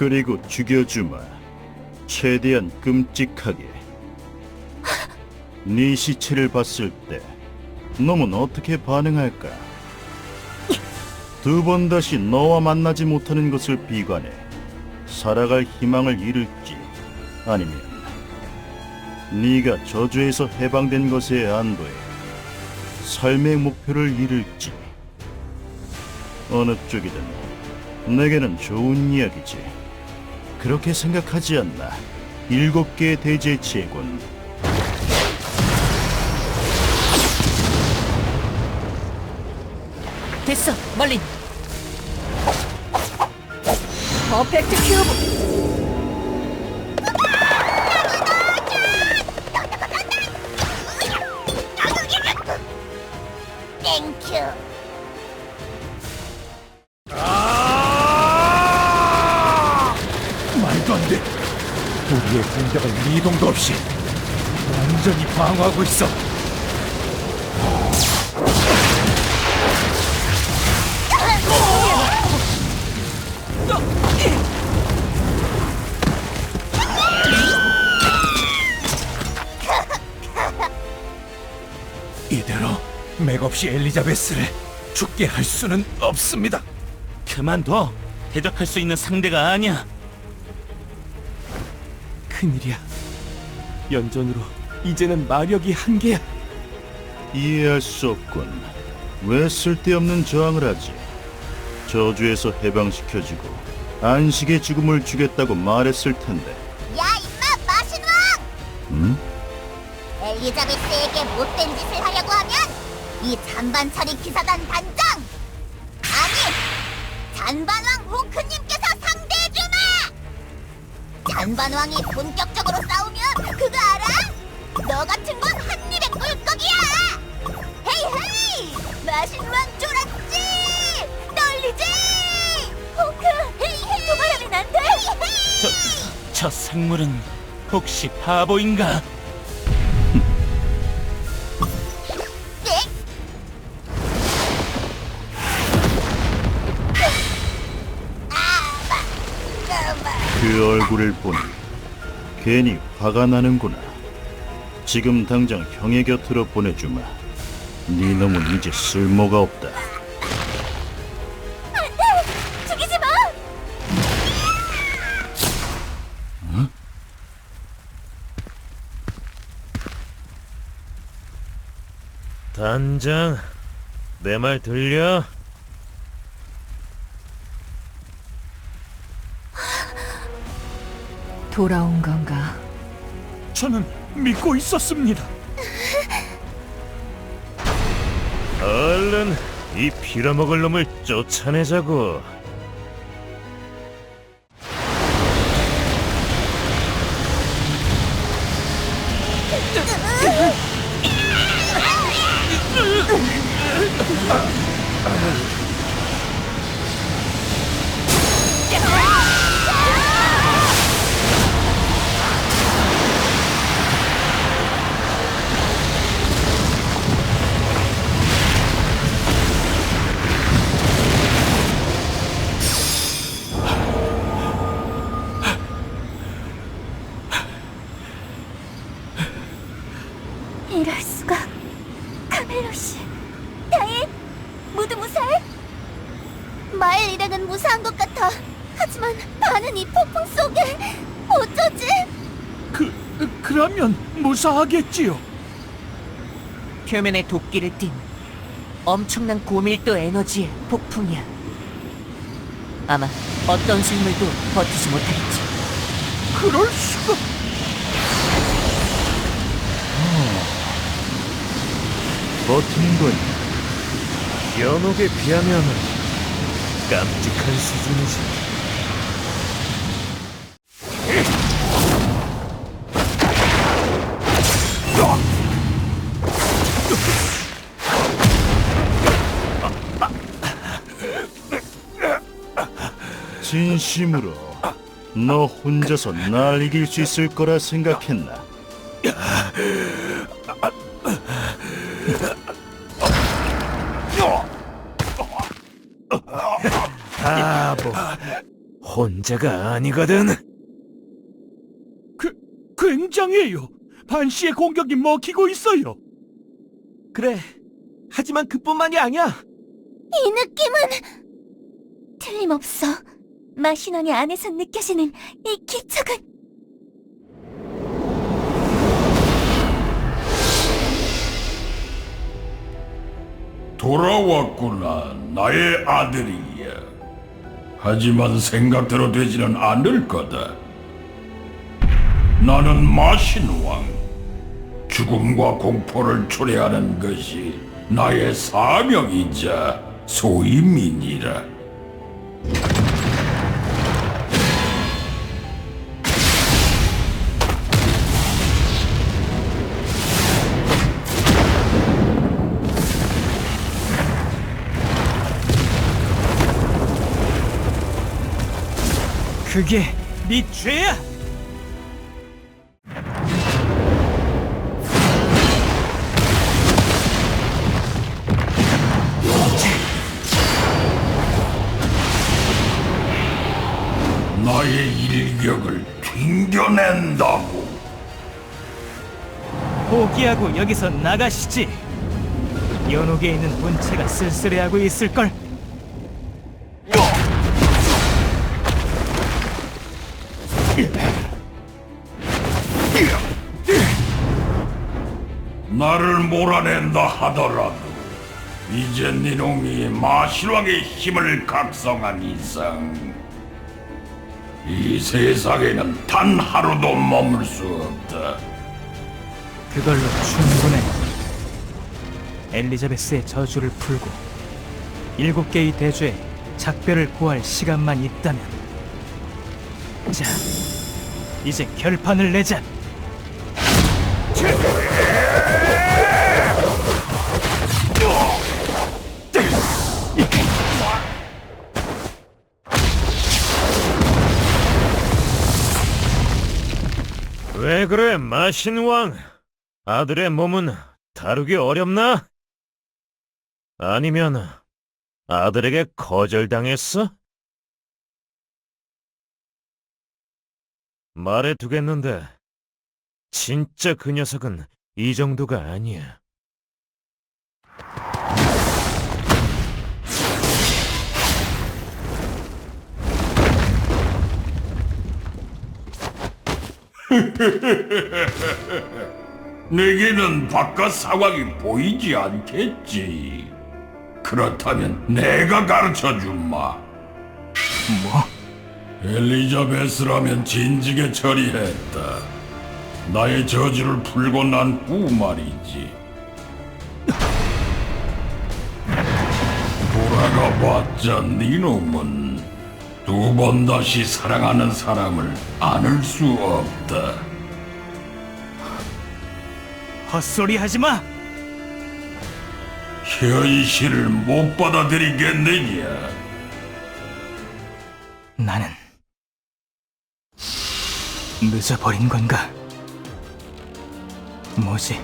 그리고 죽여주마. 최대한 끔찍하게. 네 시체를 봤을 때 놈은 어떻게 반응할까? 두 번 다시 너와 만나지 못하는 것을 비관해 살아갈 희망을 잃을지 아니면 네가 저주에서 해방된 것에 안도해 삶의 목표를 잃을지 어느 쪽이든 내게는 좋은 이야기지 그렇게 생각하지 않나 일곱 개의 대제치해군 됐어, 멀린. 퍼펙트 큐브. 우리의 공격을 미동도 없이 완전히 방어하고 있어. 이대로 맥없이 엘리자베스를 죽게 할 수는 없습니다. 그만둬. 대적할 수 있는 상대가 아니야. 큰일이야. 연전으로 이제는 마력이 한계야. 이해할 수 없군 왜 쓸데없는 저항을 하지 저주에서 해방시켜주고 안식의 죽음을 주겠다고 말했을 텐데 야 임마 마신왕! 응? 엘리자베스에게 못된 짓을 하려고 하면 이 잔반 처리 기사단 단장 아니 잔반왕 호크 잔반왕이 본격적으로 싸우면 그거 알아? 너 같은 건 한 입에 꿀꺽이야! 헤이 헤이! 마신왕 쫄았지! 떨리지! 호크 헤이 헤이! 도발하면 안 돼! 헤이 헤이! 저, 저 생물은 혹시 바보인가? 그 얼굴을 보니 괜히 화가 나는구나 지금 당장 형의 곁으로 보내주마 네 놈은 이제 쓸모가 없다 죽이지 마! 단장, 내 말 들려? 돌아온 건가? 저는 믿고 있었습니다. 얼른 이 빌어먹을 놈을 쫓아내자고. 이럴 수가 카멜로 씨 다행 모두 무사해 마일 일행은 무사한 것 같아 하지만 반은 이 폭풍 속에 어쩌지 그 그러면 무사하겠지요. 표면에 도끼를 띤 엄청난 고밀도 에너지의 폭풍이야. 아마 어떤 생물도 버티지 못하겠지. 그럴 수가. 버티는 거니 연옥에 비하면 깜찍한 수준이지. 진심으로 너 혼자서 날 이길 수 있을 거라 생각했나? 바보. 혼자가 아니거든. 그, 굉장해요. 반시의 공격이 먹히고 있어요. 그래. 하지만 그뿐만이 아니야. 이 느낌은 틀림없어. 마신왕의 안에서 느껴지는 이 기척은 돌아왔구나, 나의 아들이야. 하지만 생각대로 되지는 않을 거다. 나는 마신왕. 죽음과 공포를 초래하는 것이 나의 사명이자 소임이니라. 그게 네 죄야. 나의 일격을 튕겨낸다고. 포기하고 여기서 나가시지. 연옥에 있는 본체가 쓸쓸해하고 있을걸. 나를 몰아낸다 하더라도 이제 네 놈이 마실왕의 힘을 각성한 이상 이 세상에는 단 하루도 머물 수 없다. 그걸로 충분해. 엘리자베스의 저주를 풀고 일곱 개의 대주에 작별을 구할 시간만 있다면 자, 이제 결판을 내자. 왜 그래, 마신왕? 아들의 몸은 다루기 어렵나? 아니면 아들에게 거절당했어? 말해두겠는데 진짜 그 녀석은 이 정도가 아니야. 내게는 바깥 상황이 보이지 않겠지. 그렇다면 내가 가르쳐 주마. 뭐? 엘리자베스라면 진지게 처리했다. 나의 저주를 풀고 난 후 말이지. 돌아가 봤자 네 놈은 두 번 다시 사랑하는 사람을 안을 수 없다. 헛소리 하지 마. 현실을 못 받아들이겠느냐? 나는 늦어버린 건가? 뭐지?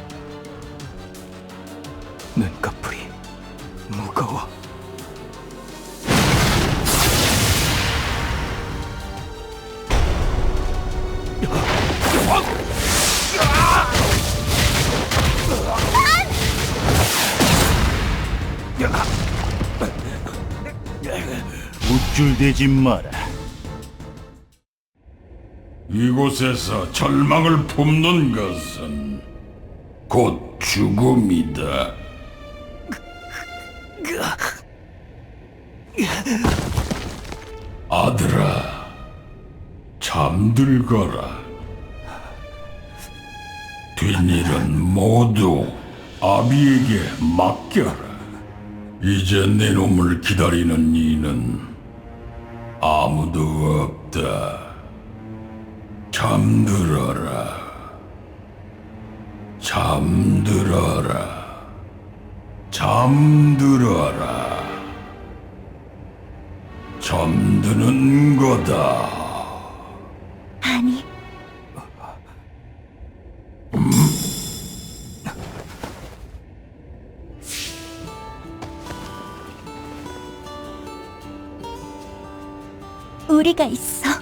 눈꺼풀이 무거워. 우쭐대지 마라. 이곳에서 절망을 품는 것은 곧 죽음이다. 아들아, 잠들거라. 뒷일은 모두 아비에게 맡겨라. 이제 내 놈을 기다리는 이는 아무도 없다. 잠들어라. 잠들어라. 잠들어라. 잠드는 거다. 아니 우리가 있어.